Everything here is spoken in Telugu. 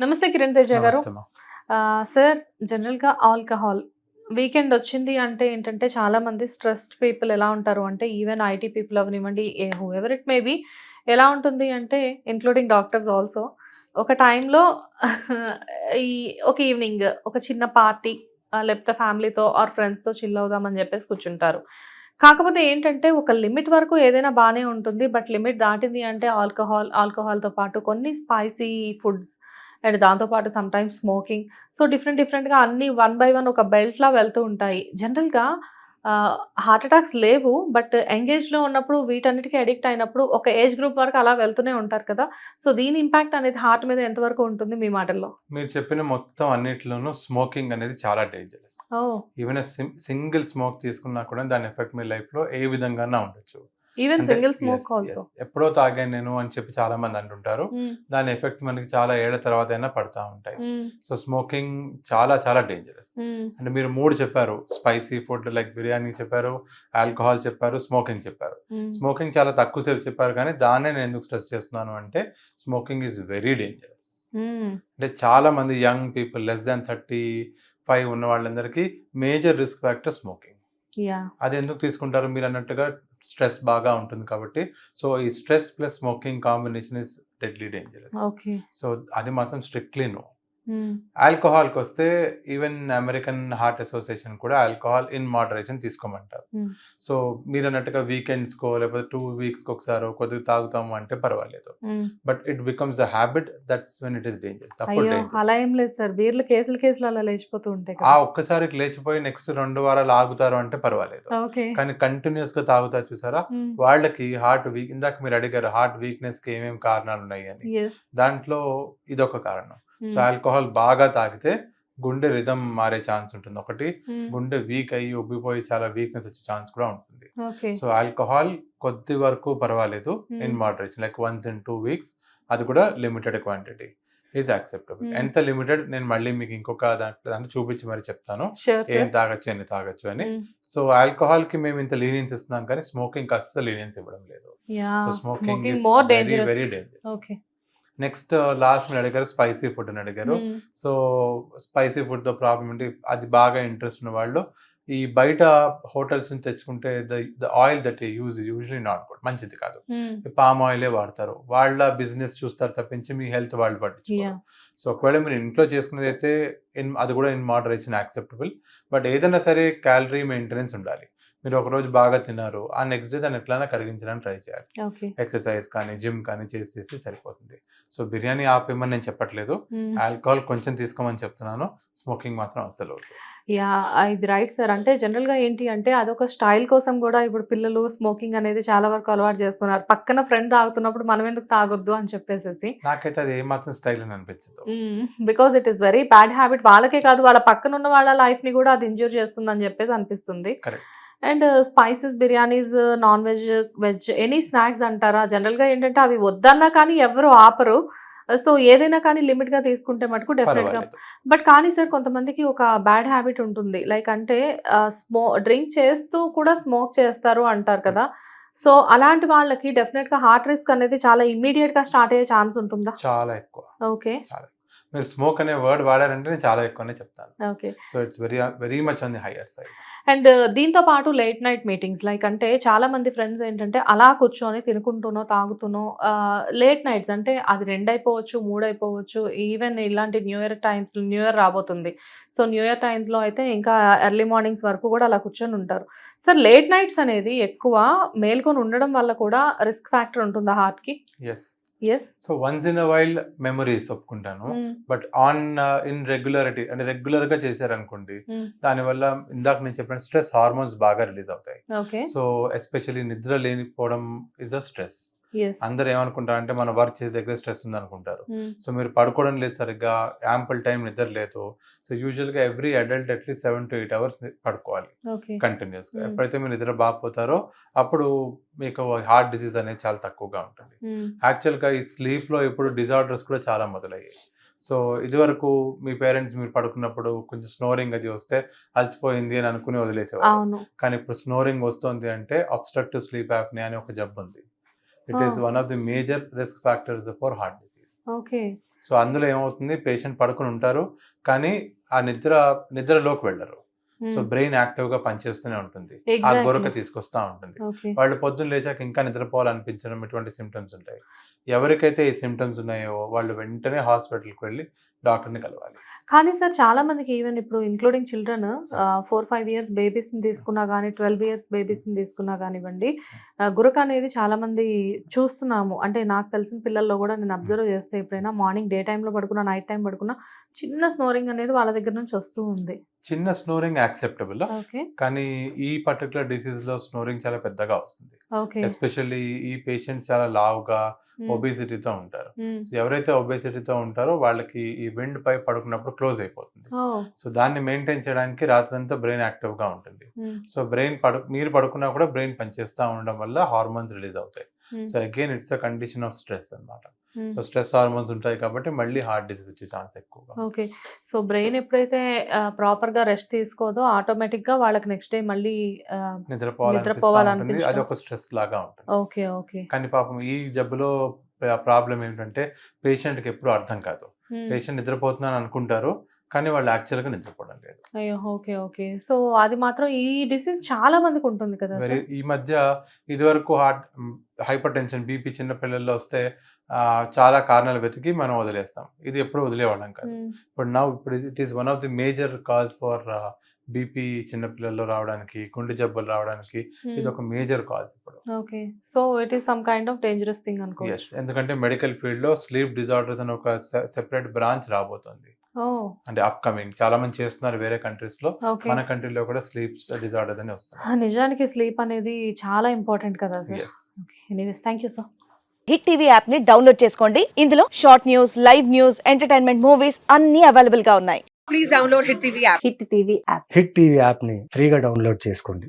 నమస్తే కిరణ్ తేజ గారు. సార్ జనరల్గా ఆల్కహాల్. వీకెండ్ వచ్చింది అంటే ఏంటంటే చాలా మంది స్ట్రెస్డ్ పీపుల్ ఎలా ఉంటారు అంటే ఈవెన్ ఐటీ పీపుల్ అవనివ్వండి whoever it may be ఎలా ఉంటుంది అంటే ఇంక్లూడింగ్ డాక్టర్స్ ఆల్సో ఒక టైంలో ఈ ఒక ఈవినింగ్ ఒక చిన్న పార్టీ లేకపోతే ఫ్యామిలీతో ఆర్ ఫ్రెండ్స్తో చిల్ అవుదామని చెప్పేసి కూర్చుంటారు. కాకపోతే ఏంటంటే ఒక లిమిట్ వరకు ఏదైనా బాగానే ఉంటుంది బట్ లిమిట్ దాటింది అంటే ఆల్కహాల్ ఆల్కహాల్తో పాటు కొన్ని స్పైసీ ఫుడ్స్ అండ్ దాంతోపాటు sometimes smoking so different డిఫరెంట్గా అన్ని వన్ బై వన్ ఒక బెల్ట్లా వెళ్తూ ఉంటాయి. జనరల్గా హార్ట్ అటాక్స్ లేవు బట్ ఎంగేజ్లో ఉన్నప్పుడు వీటన్నిటికీ అడిక్ట్ అయినప్పుడు ఒక ఏజ్ గ్రూప్ వరకు అలా వెళ్తూనే ఉంటారు కదా. సో దీని ఇంపాక్ట్ అనేది హార్ట్ మీద ఎంతవరకు ఉంటుంది మీ మాటల్లో? మీరు చెప్పిన మొత్తం అన్నిటిలోనూ స్మోకింగ్ అనేది చాలా డేంజరస్ ఈవెన్ సింగిల్ స్మోక్ తీసుకున్నా కూడా దాని ఎఫెక్ట్ మీ లైఫ్లో ఏ విధంగా ఉండొచ్చు. Even single smoke also. ఎప్పుడో తాగాను నేను అని చెప్పి చాలా మంది అంటుంటారు. దాని ఎఫెక్ట్ మనకి చాలా ఏళ్ళ తర్వాత అయినా పడతా ఉంటాయి. సో స్మోకింగ్ చాలా చాలా డేంజరస్ అంటే మీరు మూడు చెప్పారు. స్పైసీ ఫుడ్ లైక్ బిర్యానీ చెప్పారు ఆల్కహాల్ చెప్పారు స్మోకింగ్ చెప్పారు. స్మోకింగ్ చాలా తక్కువ సేపు చెప్పారు కానీ దాన్నే నేను ఎందుకు స్ట్రెస్ చేస్తున్నాను అంటే స్మోకింగ్ ఈజ్ వెరీ డేంజరస్ అంటే చాలా మంది young people less than thirty five ఉన్న వాళ్ళందరికీ మేజర్ రిస్క్ ఫ్యాక్టర్ స్మోకింగ్ అది ఎందుకు తీసుకుంటారు మీరు అన్నట్టుగా స్ట్రెస్ బాగా ఉంటుంది కాబట్టి. సో ఈ stress plus smoking combination is deadly dangerous. Okay so అది మాత్రం స్ట్రిక్ట్లీ నో. ఆల్కహాల్కి వస్తే ఈవెన్ అమెరికన్ హార్ట్ అసోసియేషన్ కూడా ఆల్కహాల్ ఇన్ మోడరేషన్ తీసుకోమంటారు. సో మీరు అన్నట్టుగా వీకెండ్స్కో లేకపోతే టూ వీక్స్కి ఒకసారి కొద్దిగా తాగుతాము అంటే పర్వాలేదు. But it becomes the habit that's when it is dangerous. అలా ఏం లేదు సార్. బీర్లు కేసులు కేసులు అలా లేచిపోతూ ఉంటాయి ఆ కదా ఒక్కసారికి లేచిపోయి నెక్స్ట్ రెండు వారాలు ఆగుతారు అంటే పర్వాలేదు. ఓకే. కానీ కంటిన్యూస్గా తాగుతారు చూసారా వాళ్ళకి హార్ట్ వీక్ ఇందాక మీరు అడిగారు హార్ట్ వీక్నెస్కి ఏమేమి కారణాలు ఉన్నాయి అని దాంట్లో ఇదొక కారణం. సో ఆల్కహాల్ బాగా తాగితే గుండె రిధం మారే ఛాన్స్ ఉంటుంది. ఒకటి గుండె వీక్ అయ్యి ఉబ్బిపోయి చాలా వీక్నెస్ వచ్చే ఛాన్స్ కూడా ఉంటుంది. సో ఆల్కహాల్ కొద్ది వరకు పర్వాలేదు in. Moderation. Like once in two weeks అది కూడా లిమిటెడ్ క్వాంటిటీ ఈజ్ యాక్సెప్టబుల్. ఎంత లిమిటెడ్ నేను మళ్ళీ మీకు ఇంకొక దాంట్లో చూపించి మరి చెప్తాను. ఏం తాగొచ్చు ఎన్ని తాగొచ్చు అని. సో ఆల్కహాల్కి మేము ఇంత లీనియన్స్ ఇస్తున్నాం కానీ స్మోకింగ్ అస్సలు లీనియన్స్ ఇవ్వడం లేదు. Smoking very danger okay. Next last మీరు అడిగారు స్పైసీ ఫుడ్ అని అడిగారు. సో స్పైసీ ఫుడ్తో ప్రాబ్లం అంటే అది బాగా ఇంట్రెస్ట్ ఉన్న వాళ్ళు ఈ బయట హోటల్స్ నుంచి తెచ్చుకుంటే the the oil that use usually not good. మంచిది కాదు. పామ్ ఆయిలే వాడతారు. వాళ్ళ బిజినెస్ చూస్తారు తప్పించి మీ హెల్త్ వాళ్ళు పట్టించుకోరు. సో ఒకవేళ మీరు ఇంట్లో చేసుకునేది అయితే ఇన్ అది కూడా ఇన్ మోడరేషన్ యాక్సెప్టబుల్. బట్ ఏదైనా సరే క్యాలరీ మెయింటెనెన్స్ ఉండాలి. మీరు ఒక రోజు బాగా తిన్నారు ఆ నెక్స్ట్ డే దాన్ని ఎట్లైనా కరిగించడానికి ట్రై చేయాలి. ఎక్సర్సైజ్ కానీ జిమ్ కానీ చేసి చేసి సరిపోతుంది. సో బిర్యానీ ఆపేయమని నేను చెప్పట్లేదు. ఆల్కహాల్ కొంచెం తీసుకోమని చెప్తున్నాను. స్మోకింగ్ మాత్రం వద్దు యా ఇది రైట్ సార్. అంటే జనరల్గా ఏంటి అంటే అదొక స్టైల్ కోసం కూడా ఇప్పుడు పిల్లలు స్మోకింగ్ అనేది చాలా వరకు అలవాటు చేసుకున్నారు. పక్కన ఫ్రెండ్ తాగుతున్నప్పుడు మనం ఎందుకు తాగొద్దు అని చెప్పేసేసి. నాకైతే అది ఏమాత్రం స్టైల్ అని అనిపించదు. Because it is very bad habit వాళ్ళకే కాదు వాళ్ళ పక్కన ఉన్న వాళ్ళ లైఫ్ని కూడా అది ఇంజూర్ చేస్తుంది అని చెప్పేసి అనిపిస్తుంది. Correct. And spices biryanis non veg veg any snacks అంటారా? జనరల్గా ఏంటంటే అవి వద్దన్నా కానీ ఎవరు ఆపరు. సో ఏదైనా కానీ లిమిట్గా తీసుకుంటే మటుకు డెఫినెట్గా పర్వాలేదు బట్ కానీ సార్ కొంతమందికి ఒక బ్యాడ్ హ్యాబిట్ ఉంటుంది. లైక్ అంటే స్మో డ్రింక్ చేస్తూ కూడా స్మోక్ చేస్తారు అంటారు కదా. సో అలాంటి వాళ్ళకి డెఫినెట్గా హార్ట్ రిస్క్ అనేది చాలా ఇమ్మీడియట్గా స్టార్ట్ అయ్యే ఛాన్స్ ఉంటుందా? చాలా ఎక్కువ. ఓకే. మీరు స్మోక్ అనే వర్డ్ వాడారంటే నేను చాలా ఎక్కువనే చెప్తాను. Okay. So it's very very much on the higher side. And దీంతో పాటు లేట్ నైట్ మీటింగ్స్ లైక్ అంటే చాలా మంది ఫ్రెండ్స్ ఏంటంటే అలా కూర్చొని తినుకుంటున్నో తాగుతున్నో లేట్ నైట్స్ అంటే అది రెండు అయిపోవచ్చు మూడు అయిపోవచ్చు ఈవెన్ ఇలాంటి new year times new year రాబోతుంది. సో న్యూ ఇయర్ టైమ్స్లో అయితే ఇంకా ఎర్లీ మార్నింగ్స్ వరకు కూడా అలా కూర్చొని ఉంటారు. సార్ లేట్ నైట్స్ అనేది ఎక్కువ మేల్కొని ఉండడం వల్ల కూడా రిస్క్ ఫ్యాక్టర్ ఉంటుందా హార్ట్కి. Yes so once in a while memories ఒప్పుకుంటాను. బట్ ఆన్ ఇన్ రెగ్యులారిటీ అంటే రెగ్యులర్గా చేశారనుకోండి దానివల్ల ఇందాక నేను చెప్పిన స్ట్రెస్ హార్మోన్స్ బాగా రిలీజ్ అవుతాయి. సో ఎస్పెషల్లీ నిద్ర లేనిపోవడం ఇస్ అ స్ట్రెస్ అందరు ఏమనుకుంటారు అంటే మన వర్క్ చేసే దగ్గర స్ట్రెస్ ఉంది అనుకుంటారు సో మీరు పడుకోవడం లేదు సరిగ్గా యాంపుల్ టైం నిద్ర లేదు. సో యూజువల్గా every adult at least seven to eight hours పడుకోవాలి. కంటిన్యూస్గా Hmm. ఎప్పుడైతే మీరు నిద్ర బాగుపోతారో అప్పుడు మీకు హార్ట్ డిసీజ్ అనేది చాలా తక్కువగా ఉంటుంది. యాక్చువల్గా ఈ స్లీప్లో ఇప్పుడు డిజార్డర్స్ కూడా చాలా మొదలయ్యాయి. సో ఇదివరకు మీ పేరెంట్స్ మీరు పడుకున్నప్పుడు కొంచెం స్నోరింగ్ అది వస్తే అలసిపోయింది అని అనుకుని వదిలేసేవారు కానీ ఇప్పుడు స్నోరింగ్ వస్తుంది అంటే అబ్స్ట్రక్టివ్ స్లీప్ యాప్ని అని ఒక జబ్బు ఉంది it is. One of the major risk factors for heart disease okay so అందులో ఏమవుతుంది? పేషెంట్ పడుకుని ఉంటారు కానీ ఆ నిద్ర నిద్రలోకి వెళ్ళరు. సో బ్రెయిన్ యాక్టివ్గా పనిచేస్తూనే ఉంటుంది. ఆ. గొరక తీసుకొస్తా ఉంటుంది. వాళ్ళు పొద్దున్న లేచాక ఇంకా నిద్రపోవాలనిపించడం ఇటువంటి సిమ్టమ్స్ ఉంటాయి. ఎవరికైతే ఈ సిమ్టమ్స్ ఉన్నాయో వాళ్ళు వెంటనే హాస్పిటల్కి వెళ్ళి డాక్టర్ని కలవాలి. కానీ సార్ చాలా మందికి ఈవెన్ ఇప్పుడు including children four five years బేబీస్ని తీసుకున్నా కానీ ట్వెల్వ్ ఇయర్స్ బేబీస్ని తీసుకున్నా కానివ్వండి గురక అనేది చాలా మంది చూస్తున్నాము. అంటే నాకు తెలిసిన పిల్లల్లో కూడా నేను అబ్జర్వ్ చేస్తే ఎప్పుడైనా మార్నింగ్ డే టైంలో పడుకున్నా నైట్ టైం పడుకున్నా చిన్న స్నోరింగ్ అనేది వాళ్ళ దగ్గర నుంచి వస్తూ ఉంది. చిన్న స్నోరింగ్ యాక్సెప్టబుల్ కానీ ఈ పర్టికులర్ డిసీజ్లో స్నోరింగ్ చాలా పెద్దగా వస్తుంది. ఎస్పెషల్లీ ఈ పేషెంట్ చాలా లావుగా ఒబేసిటీతో ఉంటారు. ఎవరైతే ఒబేసిటీతో ఉంటారో వాళ్ళకి ఈ విండ్ పై పడుకున్నప్పుడు క్లోజ్ అయిపోతుంది. సో దాన్ని మెయింటైన్ చేయడానికి రాత్రంతా బ్రెయిన్ యాక్టివ్గా ఉంటుంది. సో బ్రెయిన్ పడు మీరు పడుకున్నా కూడా బ్రెయిన్ పనిచేస్తూ ఉండడం వల్ల హార్మోన్స్ రిలీజ్ అవుతాయి. So again it's a condition of stress అన్నమాట. సో స్ట్రెస్ హార్మోన్స్ ఉంటాయి కాబట్టి మళ్ళీ హార్ట్ డిసీజ్ వచ్చే ఛాన్స్ ఎక్కువగా ఓకే. సో బ్రెయిన్ ఎప్పుడైతే ప్రాపర్గా రెస్ట్ తీసుకోదో ఆటోమేటిక్గా వాళ్ళకి నెక్స్ట్ డే మళ్ళీ నిద్రపోవాలనిపిస్తా నిద్రపోవాలనిపించడం. ఉంటుంది. అది ఒక స్ట్రెస్ లాగా ఉంటుంది. Okay okay. కానీ పాపం ఈ జబ్బులో ప్రాబ్లం ఏంటంటే పేషెంట్కి ఎప్పుడు అర్థం కాదు. పేషెంట్ నిద్రపోతున్నాను అనుకుంటారు. కానీ వాళ్ళు యాక్చువల్గా నిద్రపోవడం లేదు. అయ్యో! Okay okay. సో అది మాత్రం ఈ డిసీజ్ చాలా మందికి ఉంటుంది కదా ఈ మధ్య ఇదివరకు హార్ట్ హైపర్ టెన్షన్ బీపీ చిన్న పిల్లల్లో వస్తే చాలా కారణాలు వెతికి మనం వదిలేస్తాం. ఇది ఎప్పుడు వదిలేవాళ్ళం కాదు. ఇప్పుడు నా ఇప్పుడు it is one of the major cause for BP చిన్న పిల్లల్లో రావడానికి గుండె జబ్బులు రావడానికి ఇది. ఒక మేజర్ కాజ్ ఇప్పుడు. Okay. So it is some kind of dangerous thing అనుకోవచ్చు. ఎందుకంటే మెడికల్ ఫీల్డ్లో స్లీప్ డిజార్డర్స్ అని ఒక సెపరేట్ బ్రాంచ్ రాబోతుంది. అంటే అప్కమింగ్ చాలా మంది చేస్తున్నారు వేరే కంట్రీస్లో. మన కంట్రీలో కూడా స్లీప్ డిజార్డర్స్ అని వస్తుంది. నిజానికి స్లీప్ అనేది చాలా ఇంపార్టెంట్ కదా sir anyways thank you sir hit TV యాప్ని డౌన్లోడ్ చేసుకోండి. ఇందులో short news live news entertainment movies అన్ని అవైలబుల్గా ఉన్నాయి. Please download Hit TV app. Hit TV app hit TV యాప్ని ఫ్రీగా డౌన్లోడ్ చేసుకోండి.